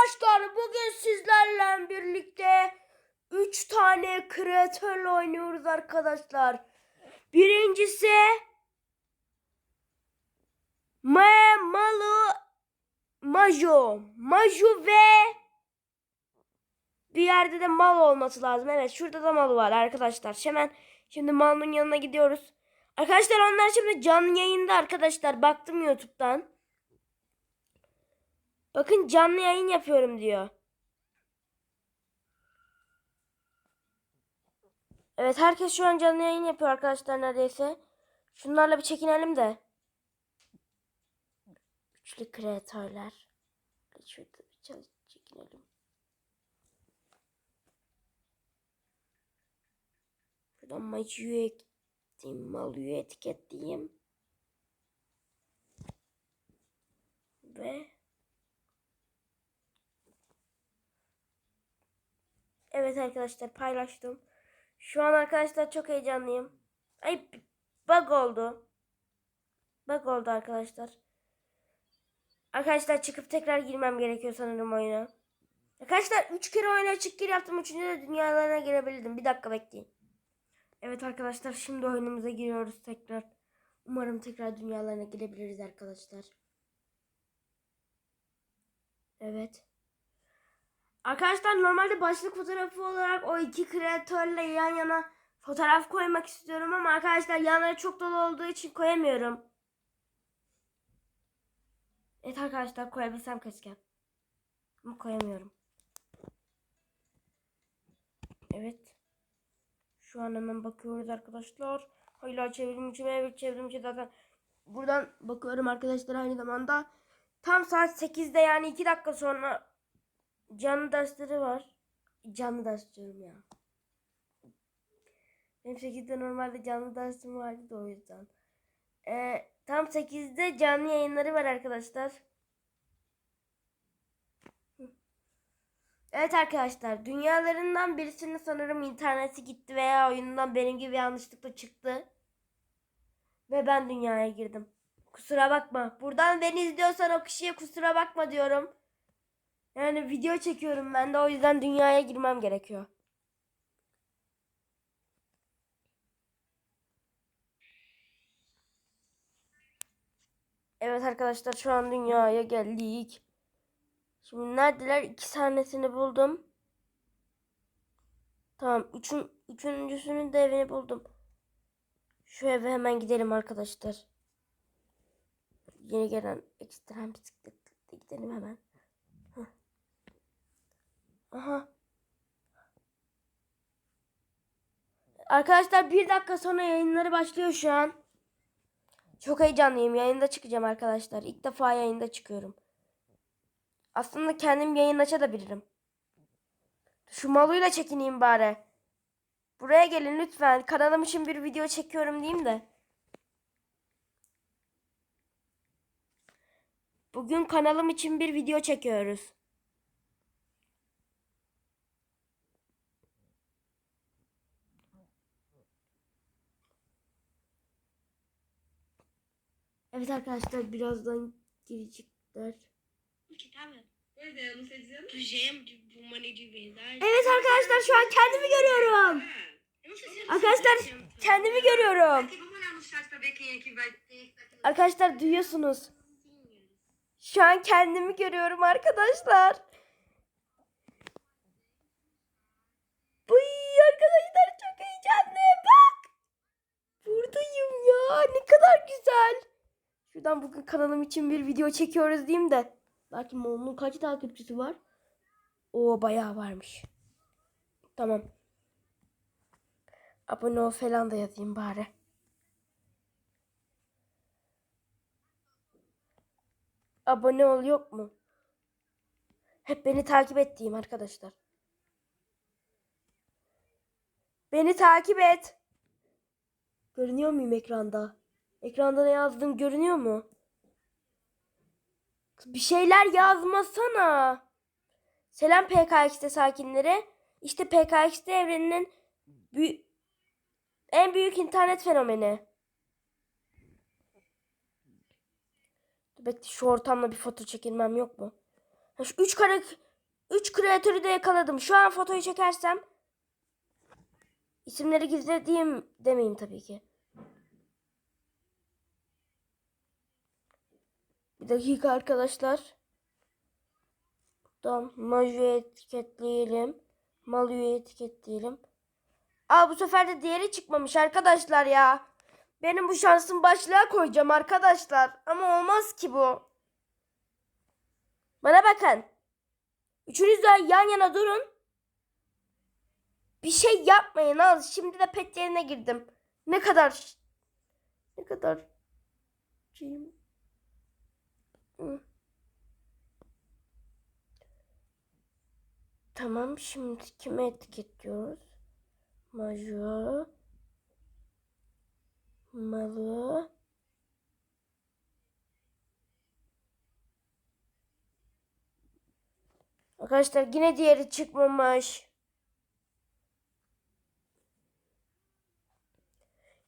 arkadaşlar bugün sizlerle birlikte 3 tane kreatörle oynuyoruz arkadaşlar. Birincisi Ma Malu Majo. Maju ve bir yerde de mal olması lazım. Evet şurada da mal var arkadaşlar. Hemen şimdi malın yanına gidiyoruz. Arkadaşlar onlar şimdi canlı yayında arkadaşlar. Baktım YouTube'dan. Bakın canlı yayın yapıyorum diyor. Evet herkes şu an canlı yayın yapıyor arkadaşlar neredeyse. Şunlarla bir çekinelim de. Üçlü kreatörler. Şurada bir çekinelim. Şuradan maçı ekleyeyim. Malıyı etiketleyeyim. Ve Evet arkadaşlar paylaştım. Şu an arkadaşlar çok heyecanlıyım. Ay bug oldu. Bug oldu arkadaşlar. Arkadaşlar çıkıp tekrar girmem gerekiyor sanırım oyuna. Arkadaşlar 3 kere oyuna çık gir yaptım. Üçüncü de dünyalarına girebildim. Bir dakika bekleyin. Evet arkadaşlar şimdi oyunumuza giriyoruz tekrar. Umarım tekrar dünyalarına girebiliriz arkadaşlar. Evet. Arkadaşlar normalde başlık fotoğrafı olarak o iki kreatörle yan yana fotoğraf koymak istiyorum ama arkadaşlar yanları çok dolu olduğu için koyamıyorum. Evet arkadaşlar koyabilsem keşke. Ama koyamıyorum. Evet. Şu an hemen bakıyoruz arkadaşlar. Hala çevrimçi evet çevrimçi zaten buradan bakıyorum arkadaşlar aynı zamanda. Tam saat 8'de yani 2 dakika sonra canlı dersleri var. Canlı ders diyorum ya. Benim 8'de normalde canlı dersim vardı da o yüzden. Ee, tam 8'de canlı yayınları var arkadaşlar. Evet arkadaşlar dünyalarından birisinin sanırım interneti gitti veya oyundan benim gibi yanlışlıkla çıktı. Ve ben dünyaya girdim. Kusura bakma. Buradan beni izliyorsan o kişiye kusura bakma diyorum. Yani video çekiyorum ben de o yüzden dünyaya girmem gerekiyor. Evet arkadaşlar şu an dünyaya geldik. Şimdi neredeler? İki tanesini buldum. Tamam. Üçün, üçüncüsünün de evini buldum. Şu eve hemen gidelim arkadaşlar. Yeni gelen ekstrem bisikletle gidelim hemen. Aha. Arkadaşlar bir dakika sonra yayınları başlıyor şu an. Çok heyecanlıyım. Yayında çıkacağım arkadaşlar. İlk defa yayında çıkıyorum. Aslında kendim yayın açabilirim. Şu maluyla çekineyim bari. Buraya gelin lütfen. Kanalım için bir video çekiyorum diyeyim de. Bugün kanalım için bir video çekiyoruz. Evet arkadaşlar birazdan girecekler. Evet arkadaşlar şu an kendimi görüyorum. Arkadaşlar kendimi görüyorum. Arkadaşlar duyuyorsunuz. Şu an kendimi görüyorum arkadaşlar. Uy arkadaşlar çok heyecanlı. Bak. Buradayım ya. Ne kadar güzel. Şuradan bugün kanalım için bir video çekiyoruz diyeyim de. Bakayım onun kaç takipçisi var? O bayağı varmış. Tamam. Abone ol falan da yazayım bari. Abone ol yok mu? Hep beni takip ettiğim arkadaşlar. Beni takip et. Görünüyor muyum ekranda? Ekranda ne yazdığım görünüyor mu? Bir şeyler yazmasana. Selam PKX'de sakinleri. İşte PKX'de evreninin bü- en büyük internet fenomeni. Bekle şu ortamda bir foto çekilmem yok mu? Şu üç kare 3 kreatörü de yakaladım. Şu an fotoyu çekersem isimleri gizlediğim demeyeyim tabii ki. Bir dakika arkadaşlar. Buradan Maju'yu etiketleyelim. Malu'yu etiketleyelim. Aa bu sefer de diğeri çıkmamış arkadaşlar ya. Benim bu şansım başlığa koyacağım arkadaşlar. Ama olmaz ki bu. Bana bakın. Üçünüz de yan yana durun. Bir şey yapmayın al. Şimdi de pet yerine girdim. Ne kadar ne kadar şeyim. Tamam şimdi kime etiketliyoruz? Maju. Malı. Arkadaşlar yine diğeri çıkmamış.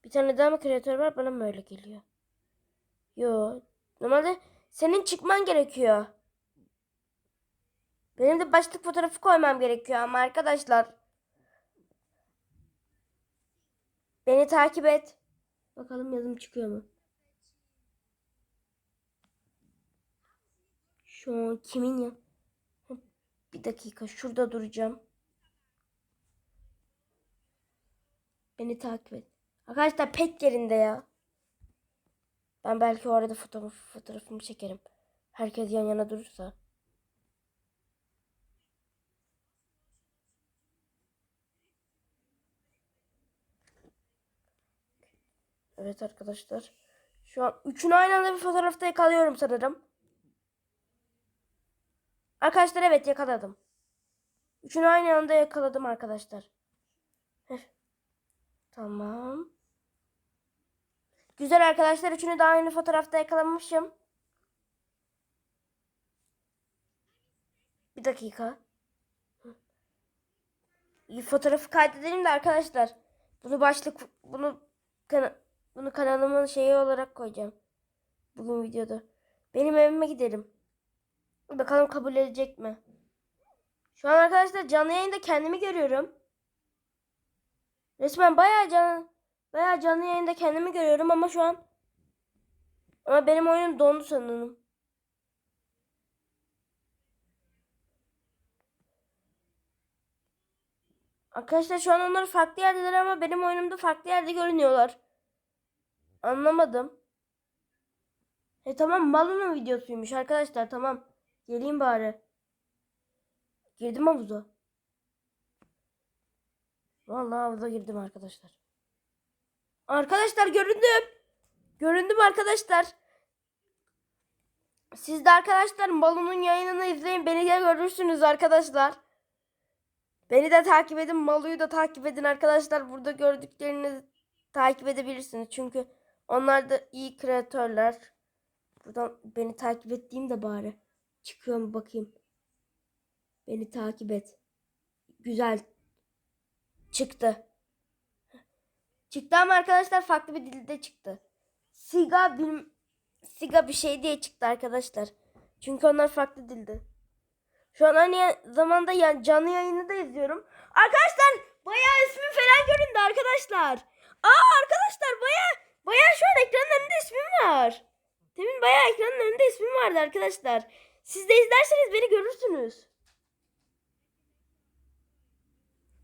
Bir tane daha mı kreatör var? Bana mı öyle geliyor? Yo. Normalde senin çıkman gerekiyor. Benim de başlık fotoğrafı koymam gerekiyor ama arkadaşlar. Beni takip et. Bakalım yazım çıkıyor mu? Şu an kimin ya? Bir dakika şurada duracağım. Beni takip et. Arkadaşlar pet yerinde ya. Ben belki o arada fotoğraf, fotoğrafımı çekerim. Herkes yan yana durursa. Evet arkadaşlar. Şu an üçünü aynı anda bir fotoğrafta yakalıyorum sanırım. Arkadaşlar evet yakaladım. Üçünü aynı anda yakaladım arkadaşlar. Heh. Tamam. Güzel arkadaşlar üçünü de aynı fotoğrafta yakalamışım. Bir dakika. Fotoğrafı kaydedelim de arkadaşlar. Bunu başlık bunu kana- bunu kanalımın şeyi olarak koyacağım. Bugün videoda. Benim evime gidelim. Bakalım kabul edecek mi? Şu an arkadaşlar canlı yayında kendimi görüyorum. Resmen bayağı can bayağı canlı yayında kendimi görüyorum ama şu an ama benim oyunum dondu sanırım. Arkadaşlar şu an onlar farklı yerdeler ama benim oyunumda farklı yerde görünüyorlar. Anlamadım. E tamam Malu'nun videosuymuş arkadaşlar tamam. Geleyim bari. Girdim havuza. Vallahi havuza girdim arkadaşlar. Arkadaşlar göründüm. Göründüm arkadaşlar. Siz de arkadaşlar Malu'nun yayınını izleyin. Beni de görürsünüz arkadaşlar. Beni de takip edin. Malu'yu da takip edin arkadaşlar. Burada gördüklerinizi takip edebilirsiniz. Çünkü onlar da iyi kreatörler. Buradan beni takip ettiğim de bari. Çıkıyor mu bakayım. Beni takip et. Güzel. Çıktı. Çıktı ama arkadaşlar farklı bir dilde çıktı. Siga bir, Siga bir şey diye çıktı arkadaşlar. Çünkü onlar farklı dilde. Şu an aynı zamanda yani canlı yayını da izliyorum. Arkadaşlar bayağı ismim falan göründü arkadaşlar. Aa arkadaşlar bayağı bayağı şu an ekranın önünde ismim var. Demin bayağı ekranın önünde ismim vardı arkadaşlar. Siz de izlerseniz beni görürsünüz.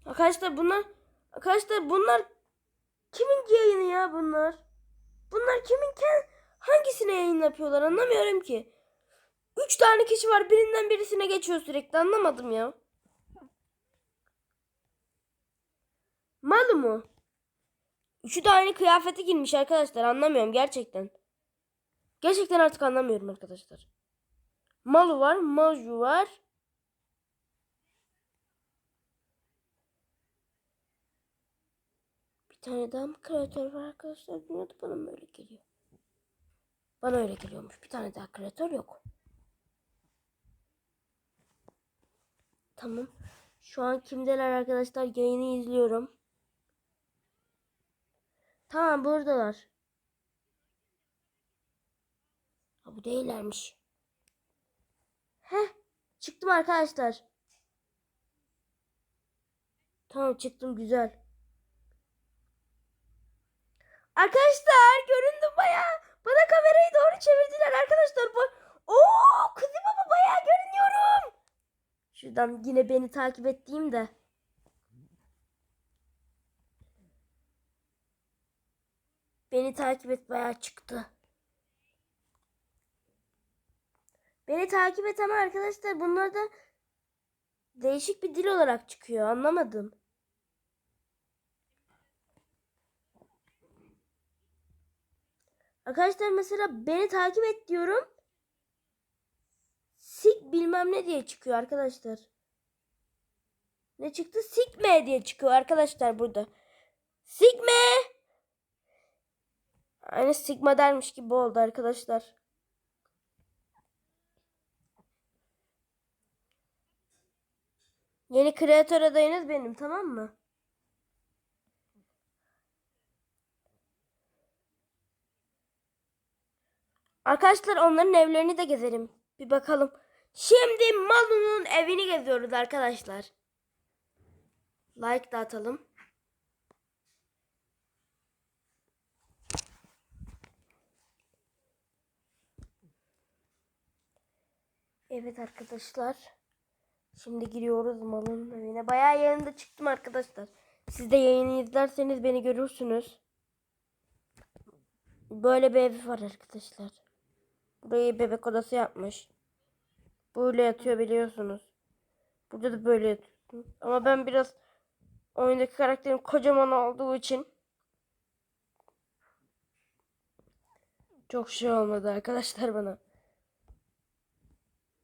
Arkadaşlar bunlar arkadaşlar bunlar kimin yayını ya bunlar? Bunlar kimin hangisine yayın yapıyorlar anlamıyorum ki. Üç tane kişi var birinden birisine geçiyor sürekli anlamadım ya. Malı mı? Üçü de aynı kıyafeti giymiş arkadaşlar anlamıyorum gerçekten. Gerçekten artık anlamıyorum arkadaşlar. Malu var, Maju var. Bir tane daha mı kreatör var arkadaşlar? Bilmiyorum bana mı öyle geliyor? Bana öyle geliyormuş. Bir tane daha kreatör yok. Tamam. Şu an kimdeler arkadaşlar? Yayını izliyorum. Tamam buradalar. Ha bu değillermiş. Heh çıktım arkadaşlar. Tamam çıktım güzel. Arkadaşlar göründüm baya. Bana kamerayı doğru çevirdiler arkadaşlar. Bu... Oo kızım baba baya görünüyorum. Şuradan yine beni takip ettiğim de. Beni takip et bayağı çıktı. Beni takip et ama arkadaşlar bunlar da değişik bir dil olarak çıkıyor. Anlamadım. Arkadaşlar mesela beni takip et diyorum. Sik bilmem ne diye çıkıyor arkadaşlar. Ne çıktı? Sikme diye çıkıyor arkadaşlar burada. Sikme! Aynı sigma dermiş gibi oldu arkadaşlar. Yeni kreatör adayınız benim tamam mı? Arkadaşlar onların evlerini de gezelim. Bir bakalım. Şimdi Malu'nun evini geziyoruz arkadaşlar. Like da atalım. Evet arkadaşlar. Şimdi giriyoruz malın evine. Bayağı yayında çıktım arkadaşlar. Siz de yayını izlerseniz beni görürsünüz. Böyle bir evi var arkadaşlar. Burayı bebek odası yapmış. Böyle yatıyor biliyorsunuz. Burada da böyle yatıyor. Ama ben biraz oyundaki karakterim kocaman olduğu için çok şey olmadı arkadaşlar bana.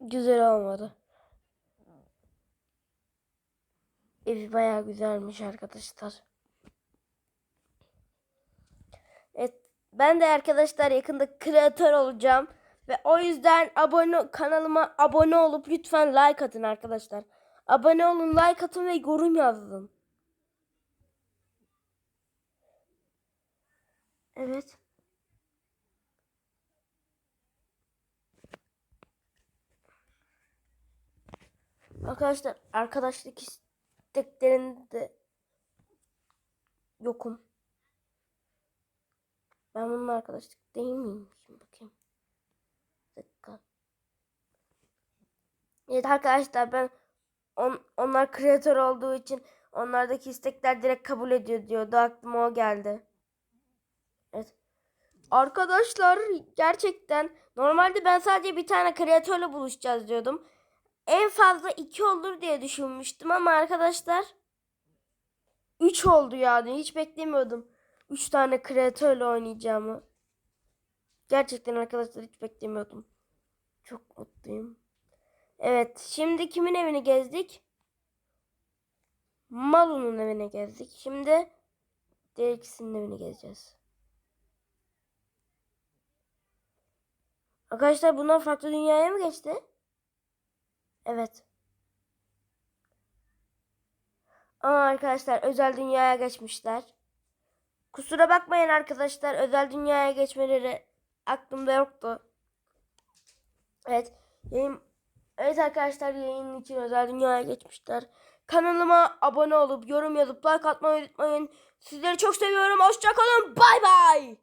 Güzel olmadı. Evi bayağı güzelmiş arkadaşlar. Evet, ben de arkadaşlar yakında kreatör olacağım ve o yüzden abone kanalıma abone olup lütfen like atın arkadaşlar. Abone olun, like atın ve yorum yazın. Evet. Arkadaşlar arkadaşlık isteklerinde yokum. Ben bunun arkadaşlık değil miyim? Şimdi bakayım. Bir dakika. Evet arkadaşlar ben on, onlar kreatör olduğu için onlardaki istekler direkt kabul ediyor diyordu. Aklıma o geldi. Evet. Arkadaşlar gerçekten normalde ben sadece bir tane kreatörle buluşacağız diyordum. En fazla iki olur diye düşünmüştüm ama arkadaşlar 3 oldu yani. Hiç beklemiyordum. 3 tane kreatörle oynayacağımı. Gerçekten arkadaşlar hiç beklemiyordum. Çok mutluyum. Evet, şimdi kimin evini gezdik? Malu'nun evine gezdik. Şimdi diğer ikisinin evini gezeceğiz. Arkadaşlar bunlar farklı dünyaya mı geçti? Evet. Ama arkadaşlar özel dünyaya geçmişler. Kusura bakmayın arkadaşlar özel dünyaya geçmeleri aklımda yoktu. Evet. Yayın, evet arkadaşlar yayının için özel dünyaya geçmişler. Kanalıma abone olup yorum yazıp like atmayı unutmayın. Sizleri çok seviyorum. Hoşçakalın. Bay bay.